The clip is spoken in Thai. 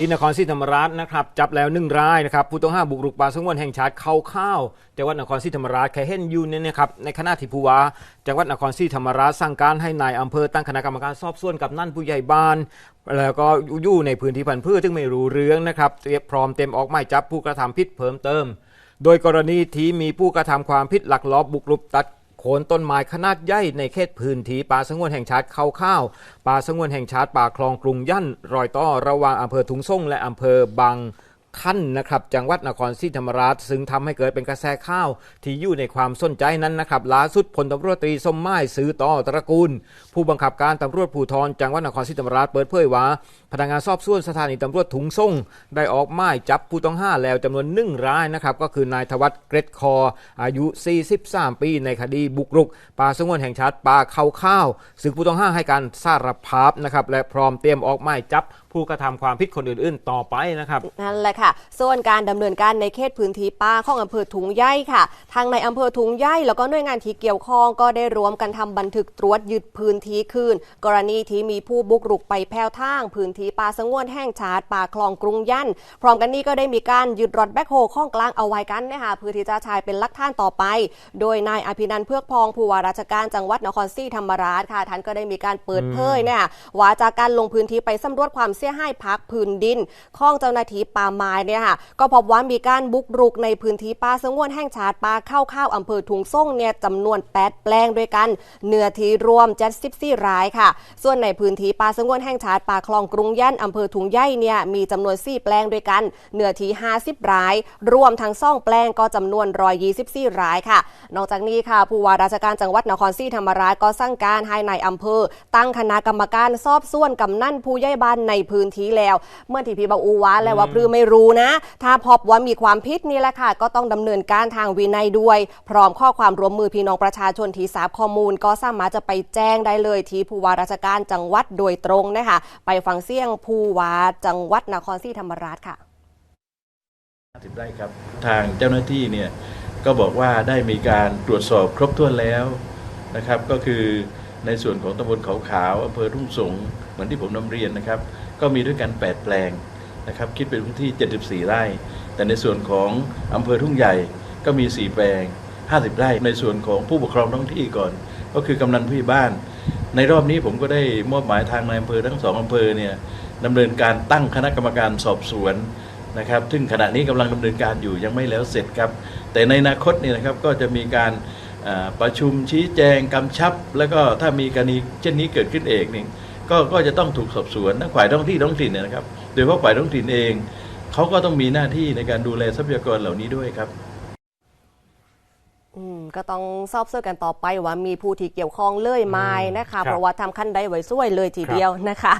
อินครศรีธรรมราชนะครับจับแล้วหนึ่งรายนะครับผู้ต้องหาบุกรุกป่าสงวนแห่งชาติเข้าข้าวจังหวัดนครศรีธรรมราชแค่เห็นอยู่เนี่ยนะครับในขณะที่ผู้ว่าจังหวัดนครศรีธรรมราชสั่งการให้นายอำเภอตั้งคณะกรรมการสอบสวนกับนั่นผู้ใหญ่บ้าน แล้วก็อยู่ในพื้นที่พันธุ์พืชซึ่งไม่รู้เรื่องนะครับเตรียมพร้อมเต็มออกหมายจับผู้กระทำผิดเพิ่มเติม โดยกรณีที่มีผู้กระทำความผิดหลักลอบบุกรุกตัด โคนต้นไม้ขนาดใหญ่ในเขตพื้นที่ป่าสงวนแห่งชาติเขาข้าวป่าสงวนแห่งชาติป่าคลองกรุงยั่นรอยต่อระหว่างอำเภอทุงส่งและอำเภอบาง ขั้นนะครับจังหวัดนครศรีธรรมราช ซึ่งทำให้เกิดเป็นกระแสข้าว ที่อยู่ในความสนใจนั้นนะครับล่าสุดพลตำรวจตรีสมไม้ซื้อต่อตระกูล ผู้บังคับการตำรวจภูธรจังหวัดนครศรีธรรมราชเปิดเผยว่า พนักงานสอบสวนสถานีตำรวจถุงส่งได้ออกหมายจับผู้ต้องห้าแล้วจำนวนหนึ่งรายนะครับก็คือนายธวัฒน์เกรดคอ อายุ 43 ปีในคดีบุกรุก ป่าสงวนแห่งชาติป่าเขาข้าวซึ่งผู้ต้องห้าให้การสารภาพนะครับและพร้อมเตรียมออกหมายจับผู้กระทำความผิดคนอื่นๆ ต่อไปนะครับ นั่นแหละค่ะ ส่วนการดำเนินการในเขตพื้นที่ป่าของอำเภอถุงใหญ่ค่ะ ทางในอำเภอถุงใหญ่แล้วก็หน่วยงานที่เกี่ยวข้องก็ได้รวมกันทำบันทึกตรวจยึดพื้นที่คืน กรณีที่มีผู้บุกรุกไปแผ่วทาง พื้นที่ป่าสงวนแห่งชาติป่าคลองกรุงยันพร้อมกันนี้ก็ได้มีการยึดรถแบ็คโฮข้องกลางเอาไว้กันนะคะเพื่อที่จะใช้เป็นลักฐานต่อไป โดยนายอภินันท์เพือกพองผู้ว่าราชการจังหวัดนครศรีธรรมราชค่ะท่านก็ได้มีการเปิดเผยเนี่ยว่าจากการลงพื้นที่ไปสำรวจความเสียหายพักพื้นดินของเจ้าหน้าที่ป่าไม้เนี่ยค่ะก็พบว่ามีการบุกรุกในพื้นที่ป่าสงวนแห่งชาติป่าเข้าข้าวอำเภอถุงส่งเนี่ยจำนวน 8 แปลงด้วยกัน เนื้อที่รวม74รายค่ะ ส่วนในพื้นที่ป่าสงวนแห่งชาติป่าคลองกรุงย่านอำเภอถุงใหญ่เนี่ยมีจำนวน 4 แปลงด้วยกัน เนื้อที่50ราย รวมทั้งซ่องแปลงก็จำนวน 124รายค่ะ นอกจากนี้ค่ะผู้ว่าราชการจังหวัดนครศรีธรรมราชก็สั่งการให้ในายอำเภอ ตั้งคณะกรรมการสอบสวนกำนันผู้ใหญ่บ้านในพื้นที่แล้ว เมื่อที่พี่บาอูวาแล้วว่าพรือไม่รู้นะ ถ้าพบว่ามีความผิดนี่แหละค่ะ ก็ต้องดำเนินการทางวินัยด้วย พร้อมข้อความร่วมมือพี่น้องประชาชนที่ทราบข้อมูล ก็สามารถจะไปแจ้งได้เลยที่ผู้ว่าราชการจังหวัดโดยตรงนะคะไปฟังเสียงผู้ว่าจังหวัดนครศรีธรรมราชค่ะ50ไร่ครับทางเจ้าหน้าที่เนี่ยก็บอกว่าได้มีการตรวจสอบครบถ้วนแล้วนะครับ ก็คือในส่วนของตำบลเขาขาวอำเภอทุ่งสงเหมือนที่ผมนำเรียนนะครับ ก็มีด้วยกัน 8 แปลงนะครับคิดเป็นพื้นที่ 74 ไร่ แต่ในส่วนของอำเภอทุ่งใหญ่ก็มี 4 แปลง 50 ไร่ ในส่วนของผู้ปกครองท้องที่ก่อน ก็คือกำนันผู้ใหญ่บ้าน ในรอบนี้ผมก็ได้มอบหมายทางนายอำเภอทั้งสองอำเภอเนี่ยดำเนินการตั้งคณะกรรมการสอบสวนนะครับซึ่งขณะนี้กำลังดำเนินการอยู่ยังไม่แล้วเสร็จครับ แต่ในอนาคตเนี่ยนะครับก็จะมีการประชุมชี้แจงกำชับ แล้วก็ถ้ามีกรณีเช่นนี้เกิดขึ้นเองเนี่ย ก็ก็จะต้องถูกสอบสวนทั้งฝ่ายท้องที่ท้องถิ่นเนี่ยนะครับ โดยเฉพาะฝ่ายท้องถิ่นเองเขาก็ต้องมีหน้าที่ในการดูแลทรัพยากรเหล่านี้ด้วยครับอืมก็ต้องสอบสวนกันต่อไปว่ามีผู้ที่เกี่ยวข้องเลยไหมนะคะครับเพราะว่าทำขั้นใดไว้ช่วยเลยทีเดียวนะคะ